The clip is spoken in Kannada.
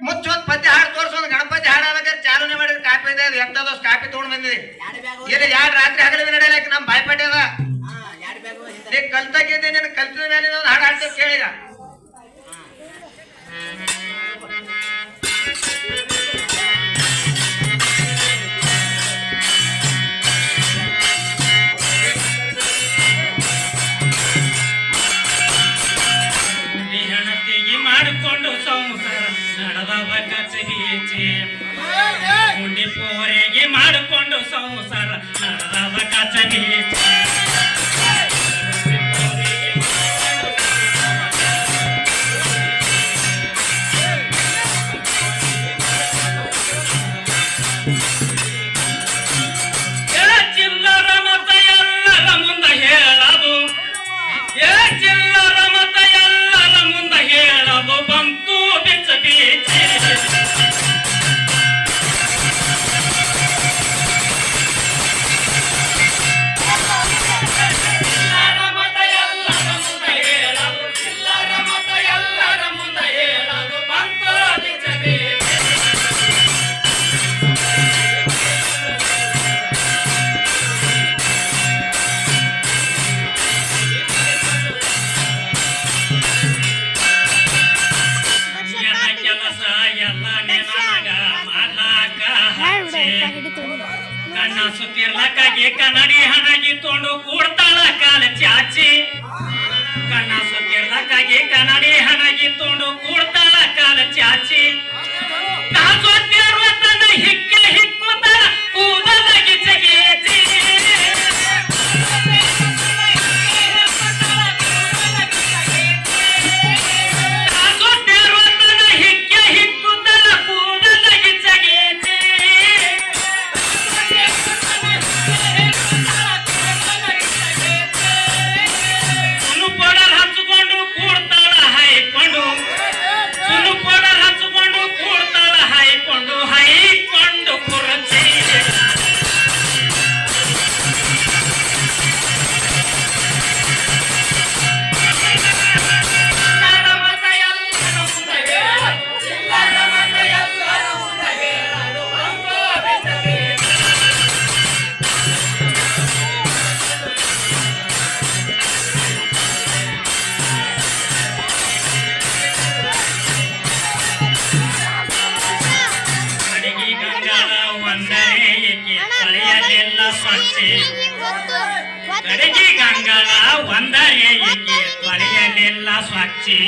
ಮುಚ್ಚೊಂದ್ ಪದ್ಯ ಹಾಡು ತೋರ್ಸೊಂದ್ ಗಣಪತಿ ಹಾಡಬೇಕಾದ್ರೆ ಚಾಲನೆ ಮಾಡಿದ ಕಾಪಿ ಇದೆ ಅದು ಎಂತದೋ ಕಾಪಿ ತಗೊಂಡ್ ಬಂದಿದೆ. ಎರಡು ಇಲ್ಲಿ ಯಾರು ರಾತ್ರಿ ಹಗಲಿನ ನಡೆಯಲಕ್ಕೆ ನಮ್ ಬಾಯ್ಪಟ್ಟಿ ಅದ. ಎರಡು ನೀ ಕಲ್ತಾಗಿದ್ದೆ ನೀನು ಕಲ್ತಿದ ಮೇಲೆ ಒಂದು ಹಾಡು ಹಾಡ್ತೇವೆ ಕೇಳಿದ ಮಾಡಿಕೊಂಡು ಮಾಡಿಕೊಂಡು ಸಂಸಾರ ನಡೆದವ ಕಣ್ಣ ಸುತ್ತಿರ್ಲಕ್ಕಾಗಿ ಕನ್ನಡಿ ಹಣಗಿ ತೊಂಡು ಕೂಡ್ತಾಳ ಕಾಲ ಚಾಚಿ. ಏಕೆ ತೊಳೆಯಲಿಲ್ಲ ಸ್ವಚ್ಛೆ ಅಡಿಗೆ ಗಂಗಾಳ ಒಂದರೆ ಏಕೆ ತೊಳೆಯಲಿಲ್ಲ ಸ್ವಚ್ಛೆ